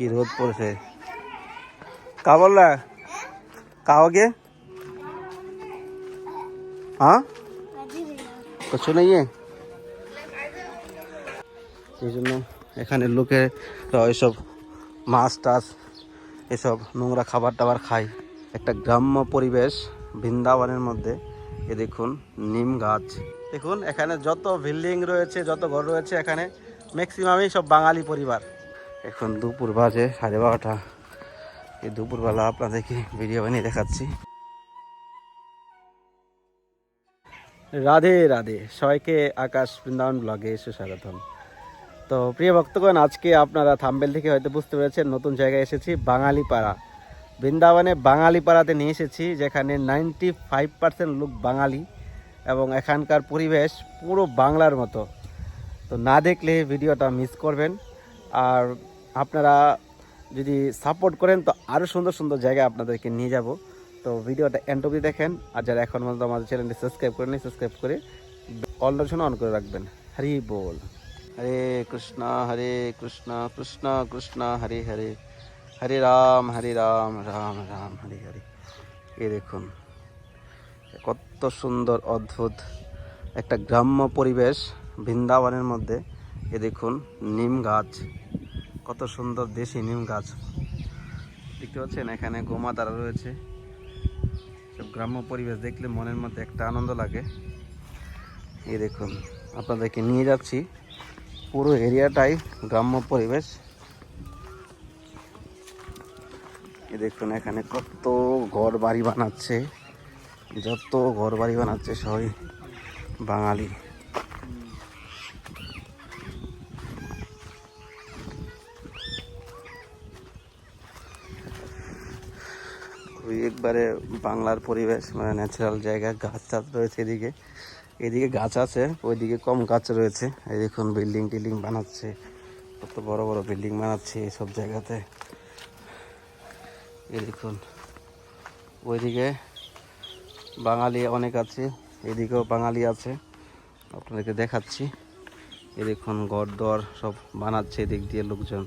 কি রোদ পড়েছে? কা বললা কাওগে হ্যাঁ? কিছু নেই এই জন্য এখানে লোকে ওইসব মাছ টাছ, এসব নোংরা খাবার টাবার খায়। একটা গ্রাম্য পরিবেশ বৃন্দাবনের মধ্যে। এ দেখুন, নিম গাছ। দেখুন, এখানে যত বিল্ডিং রয়েছে, যত ঘর রয়েছে, এখানে ম্যাক্সিমামই সব বাঙালি পরিবার। এখন দুপুর বাজে, সাড়ে বারোটা। এই দুপুরবেলা আপনাদেরকে ভিডিও বানিয়ে দেখাচ্ছি। রাধে রাধে। সবাইকে আকাশ বৃন্দাবন ব্লগে সুস্বাগতম। তো প্রিয় ভক্তগণ, আজকে আপনারা থাম্বেল থেকে হয়তো বুঝতে পেরেছেন, নতুন জায়গায় এসেছি বাঙালি পাড়া বৃন্দাবনে বাঙালি পাড়াতে নিয়ে এসেছি, যেখানে নাইনটি ফাইভ পার্সেন্ট লোক বাঙালি এবং এখানকার পরিবেশ পুরো বাংলার মতো। তো না দেখলে ভিডিওটা মিস করবেন। আর আপনারা যদি সাপোর্ট করেন, তো আরও সুন্দর সুন্দর জায়গায় আপনাদেরকে নিয়ে যাব। তো ভিডিওটা এন্ড অবধি দেখেন, আর যারা এখন পর্যন্ত আমাদের চ্যানেলটি সাবস্ক্রাইব করেনি সাবস্ক্রাইব করে অল নোটিফিকেশন অন করে রাখবেন। হরি বল। হরে কৃষ্ণ হরে কৃষ্ণ কৃষ্ণ কৃষ্ণ, হরে হরে। হরে রাম হরে রাম রাম রাম, হরে হরে। এ দেখুন, কত সুন্দর, অদ্ভুত একটা গ্রাম্য পরিবেশ বৃন্দাবনের মধ্যে। এ দেখুন, নিম গাছ। কত সুন্দর দেশি নিম গাছ। দেখতে পাচ্ছেন, এখানে গোমাতারা রয়েছে। সব গ্রাম্য পরিবেশ দেখলে মনের মধ্যে একটা আনন্দ লাগে। এই দেখুন, আপনাদেরকে নিয়ে যাচ্ছি পুরো এরিয়াটাই গ্রাম্য পরিবেশ। এ দেখুন, এখানে কত ঘর বাড়ি বানাচ্ছে, যত ঘর বাড়ি বানাচ্ছে সবাই বাঙালি। ওই একবারে বাংলার পরিবেশ মানে ন্যাচারাল জায়গা, গাছ টাছ রয়েছে এদিকে। এদিকে গাছ আছে, ওইদিকে কম গাছ রয়েছে। এই দেখুন বিল্ডিং টিল্ডিং বানাচ্ছে, কত বড় বড় বিল্ডিং বানাচ্ছে এইসব জায়গাতে। এই দেখুন, ওইদিকে বাঙালি অনেক আছে, এদিকেও বাঙালি আছে। আপনাদেরকে দেখাচ্ছি। এই দেখুন ঘর দর সব বানাচ্ছে এদিক দিয়ে লোকজন।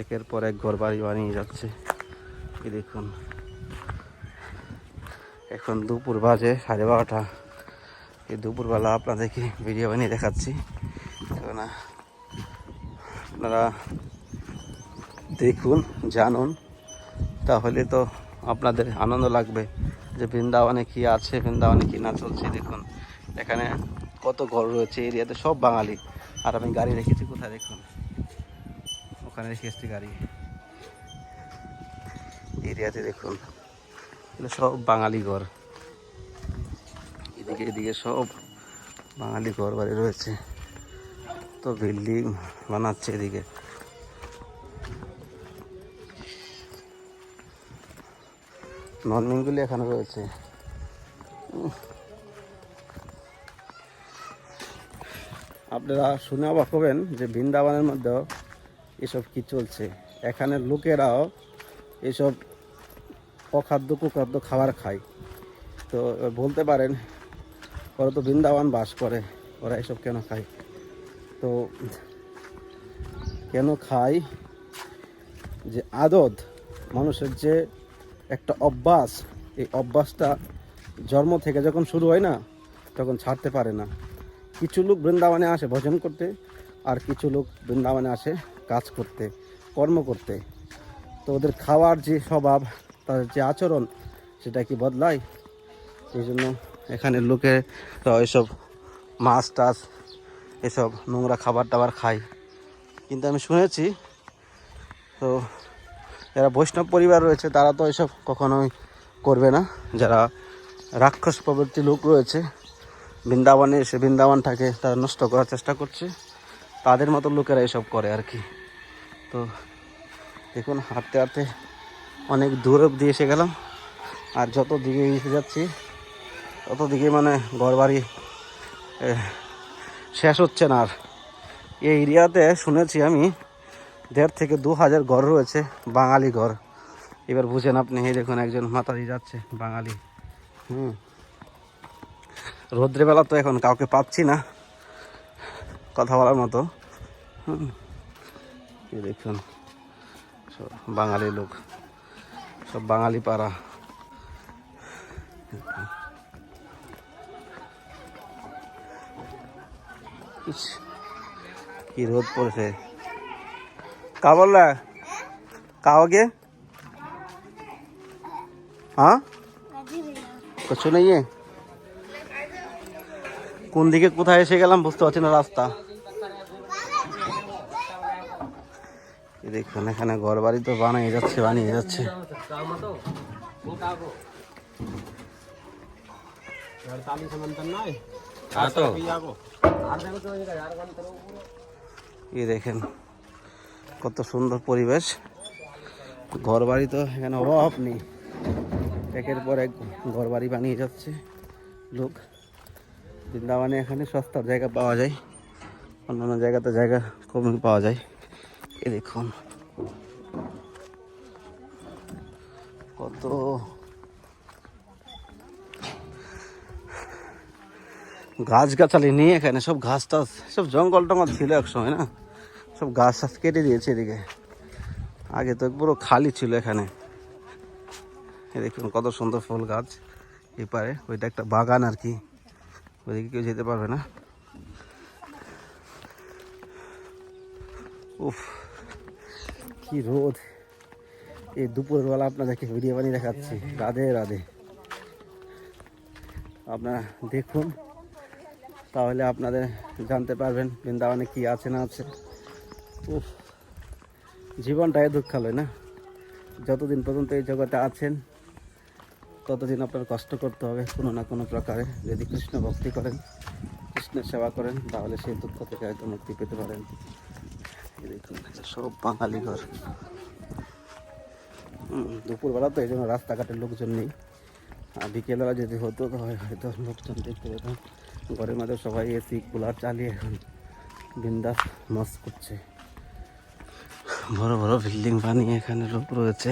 একের পর এক ঘর বাড়ি বানিয়ে যাচ্ছে। এই দেখুন। এখন দুপুর বাজে, সাড়ে বারোটা। এই দুপুরবেলা আপনাদেরকে ভিডিও বানিয়ে দেখাচ্ছি। কেননা আপনারা দেখুন, জানুন। তাহলে তো আপনাদের আনন্দ লাগবে যে বৃন্দাবনে কি আছে, বৃন্দাবনে কি না চলছে, দেখুন। এখানে কত ঘর রয়েছে এরিয়াতে সব বাঙালি। আর আমি গাড়ি রেখেছি, কোথায় দেখুন? ওখানে রেখে এসছি গাড়ি। এরিয়াতে দেখুন সব বাঙালি ঘর। এদিকে এদিকে সব বাঙালি ঘর বাড়ি রয়েছে। তো বিল্ডিং বানাচ্ছে এদিকে। নর্মিংগুলি এখানে রয়েছে। আপনারা শুনে অবাক হবেন যে বৃন্দাবনের মধ্যেও এসব কি চলছে। এখানে লোকেরাও এসব অখাদ্য, কুখাদ্য খাবার খায়। তো বলতে পারেন, ওরা তো বৃন্দাবন বাস করে, ওরা এসব কেন খায়? তো, কেন খায়? যে আদত, মানুষের যে একটা অভ্যাস, এই অভ্যাসটা জন্ম থেকে যখন শুরু হয় না, তখন ছাড়তে পারে না। কিছু লোক বৃন্দাবনে আসে ভজন করতে, আর কিছু লোক বৃন্দাবনে আসে কাজ করতে, কর্ম করতে। তো ওদের খাওয়ার যে স্বভাব তাদের যে আচরণ, সেটা কি বদলায়? এই জন্য এখানে লোকে এসব মাছ টাছ, এসব নোংরা খাবার টাবার খায়। কিন্তু আমি শুনেছি, তো যারা বৈষ্ণব পরিবার রয়েছে, তারা তো এসব কখনোই করবে না। যারা রাক্ষস প্রবৃত্তি লোক রয়েছে, বৃন্দাবনে এসে বৃন্দাবনটাকে তারা নষ্ট করার চেষ্টা করছে, তাদের মতো লোকেরা এসব করে আর কি। তো দেখুন, হাঁটতে হাঁটতে অনেক দূর অব্দি এসে গেলাম। আর যত দিকে এসে যাচ্ছি, তত দিকে মানে ঘর বাড়ি শেষ হচ্ছে না আর। এই এরিয়াতে শুনেছি আমি, দেড় থেকে দু হাজার ঘর রয়েছে, বাঙালি ঘর। এবার বুঝেন আপনি, এই দেখুন একজন মাতারি যাচ্ছে, বাঙালি। হুম। রৌদ্রেবেলা তো এখন কাউকে পাচ্ছি না, কথা বলার মতো। হুম। দেখুন বাঙালি লোক। সব বাঙালি পাড়া। কি রোদ পড়েছে। কা বললা কাওগে हाँ কিছু নেই কোন দিকে কোথায় এসে গেলাম বুঝতে পারছি না রাস্তা। দেখুন এখানে ঘর বাড়ি তো বানিয়ে যাচ্ছে বানিয়ে যাচ্ছে। এই দেখেন কত সুন্দর পরিবেশ। ঘর বাড়ি তো এখানে অভাব নেই। একের পর এক ঘর বাড়ি বানিয়ে যাচ্ছে লোক। বৃন্দাবনে এখানে সস্তার জায়গা পাওয়া যায় অন্যান্য জায়গাতে জায়গা কম পাওয়া যায়। এ দেখুন। কত গাছ গাছালি নিয়ে এখানে সব ঘাস টাস, সব জঙ্গল টঙ্গল ছিল এক সময় না? সব গাছ টাছ কেটে দিয়েছে এদিকে। আগে তো পুরো খালি ছিল এখানে। দেখুন কত সুন্দর ফুল গাছ এপারে, ওইটা একটা বাগান আর কি। ওইদিকে কেউ যেতে পারবে না। উফ, কি রোদ। এই দুপুরবেলা আপনাদেরকে ভিডিও বানিয়ে দেখাচ্ছি। রাধে রাধে। আপনারা দেখুন, তাহলে আপনাদের জানতে পারবেন বৃন্দাবনে কি আছে না আছে। উফ, জীবনটাই দুঃখালয় না? যতদিন পর্যন্ত এই জগতে আছেন, ততদিন আপনার কষ্ট করতে হবে কোনো না কোনো প্রকারে। যদি কৃষ্ণ ভক্তি করেন, কৃষ্ণের সেবা করেন, তাহলে সেই দুঃখ থেকে হয়তো মুক্তি পেতে পারেন। সব বাঙালি ঘর। দুপুরবেলা তো এই জন্য রাস্তাঘাটের লোকজন নেই। আর বিকেলবেলা যদি হতো তো হয় হয়তো লোকজন দেখতে পেতাম। ঘরের মধ্যে সবাই এসি কুলার চালিয়ে এখন বিন্দাস মস করছে। বড় বড় বিল্ডিং বানিয়ে এখানে লোক রয়েছে।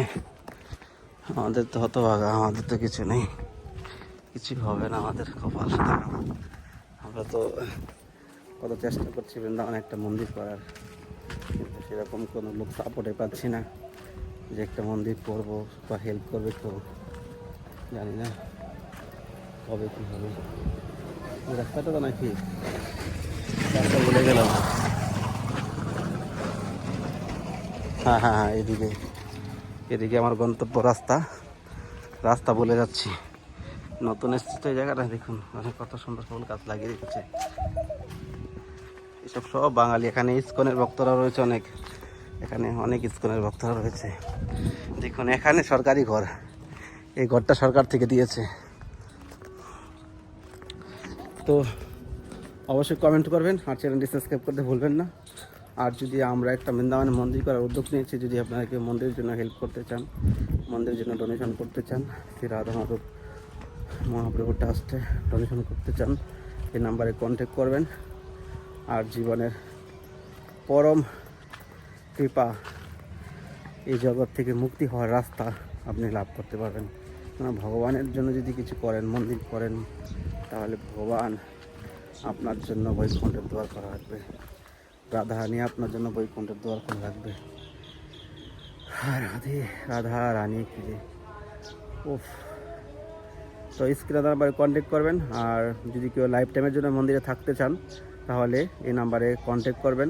আমাদের তো হতভাগা, আমাদের তো কিছু নেই। কিছু হবে না আমাদের কপাল। আমরা তো কত চেষ্টা করছি বৃন্দাবনে একটা মন্দির করার, কিন্তু সেরকম কোনো লোক সাপোর্টে পাচ্ছি না। যে একটা মন্দির করব বা হেল্প করবে তো জানি না কবে কী হবে। রাস্তাটা তো নাকি রাস্তা বলে গেলাম। হ্যাঁ হ্যাঁ হ্যাঁ এদিকে এদিকে আমার গন্তব্য রাস্তা। রাস্তা বলে যাচ্ছি। নতুন এসেছে তো এই জায়গাটা, দেখুন অনেক কত সুন্দর ফুল গাছ লাগিয়ে রেখেছে। এসব সব বাঙালি, এখানে ইস্কনের ভক্তরা রয়েছে অনেক। এখানে অনেক ইস্কনের ভক্তরা রয়েছে। দেখুন, এখানে সরকারি ঘর। এই ঘরটা সরকার থেকে দিয়েছে। তো অবশ্যই কমেন্ট করবেন, আর চ্যানেলটি সাবস্ক্রাইব করতে ভুলবেন না। আর যদি আমরা একটা বৃন্দাবনে মন্দির করার উদ্যোগ নিয়েছি, যদি আপনারা কেউ মন্দিরের জন্য হেল্প করতে চান, মন্দিরের জন্য ডোনেশন করতে চান, শ্রী রাধা মাধব মহাপ্রভু ট্রাস্টে ডোনেশন করতে চান, এই নাম্বারে কন্ট্যাক্ট করবেন। আর জীবনের পরম কৃপা। এই জগৎ থেকে মুক্তি হওয়ার রাস্তা আপনি লাভ করতে পারবেন। কেননা ভগবানের জন্য যদি কিছু করেন, মন্দির করেন, তাহলে ভগবান আপনার জন্য বৈকুণ্ঠের দোয়ার করা রাখবে। রাধা রানী আপনার জন্য বৈকুণ্ঠের দোয়ার করে রাখবে। আর রাধে, রাধা রানী কি যে। উফ। তো স্ক্রিনে নাম্বারে কন্ট্যাক্ট করবেন, আর যদি কেউ লাইফ টাইমের জন্য মন্দিরে থাকতে চান তাহলে এই নাম্বারে কন্ট্যাক্ট করবেন।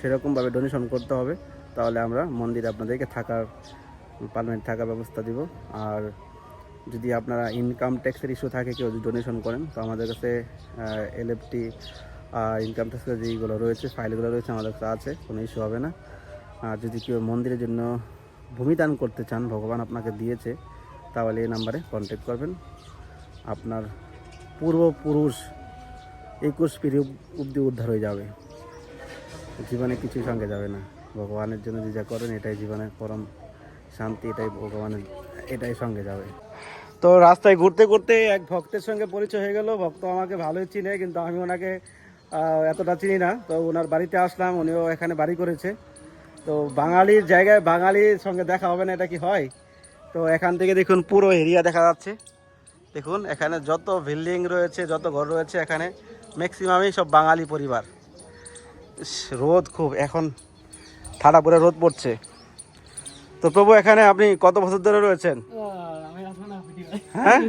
সেরকমভাবে ডোনেশন করতে হবে। তাহলে আমরা মন্দিরে আপনাদেরকে থাকার পারমানেন্ট থাকার ব্যবস্থা দিব। আর যদি আপনারা ইনকাম ট্যাক্সের ইস্যু থাকে, কেউ যদি ডোনেশন করেন, তো আমাদের কাছে এলএফটি ইনকাম ট্যাক্সের যেইগুলো রয়েছে ফাইলগুলো রয়েছে, আমাদের কাছে আছে, কোনো ইস্যু হবে না। আর যদি কেউ মন্দিরের জন্য ভূমিদান করতে চান, ভগবান আপনাকে দিয়েছে, তাহলে এই নাম্বারে কন্ট্যাক্ট করবেন। আপনার পূর্বপুরুষ একুশ পিড়ি অব্দি উদ্ধার হয়ে যাবে। জীবনে কিছুই সঙ্গে যাবে না। ভগবানের জন্য যে যা করেন, এটাই জীবনের পরম শান্তি, এটাই ভগবানের, এটাই সঙ্গে যাবে। তো রাস্তায় ঘুরতে ঘুরতে এক ভক্তের সঙ্গে পরিচয় হয়ে গেল। ভক্ত আমাকে ভালোই চিনে, কিন্তু আমি ওনাকে এতটা চিনি না। তো ওনার বাড়িতে আসলাম, উনিও এখানে বাড়ি করেছে। তো বাঙালির জায়গায় বাঙালির সঙ্গে দেখা হবে না, এটা কি হয়? তো এখান থেকে দেখুন, পুরো এরিয়া দেখা যাচ্ছে। দেখুন, এখানে যত বিল্ডিং রয়েছে, যত ঘর রয়েছে, এখানে ম্যাক্সিমামই সব বাঙালি পরিবার। রোদ খুব এখন ঠাডা পরে রোদ পড়ছে। তো প্রভু এখানে আপনি কত বছর ধরে রয়েছেন? হ্যাঁ?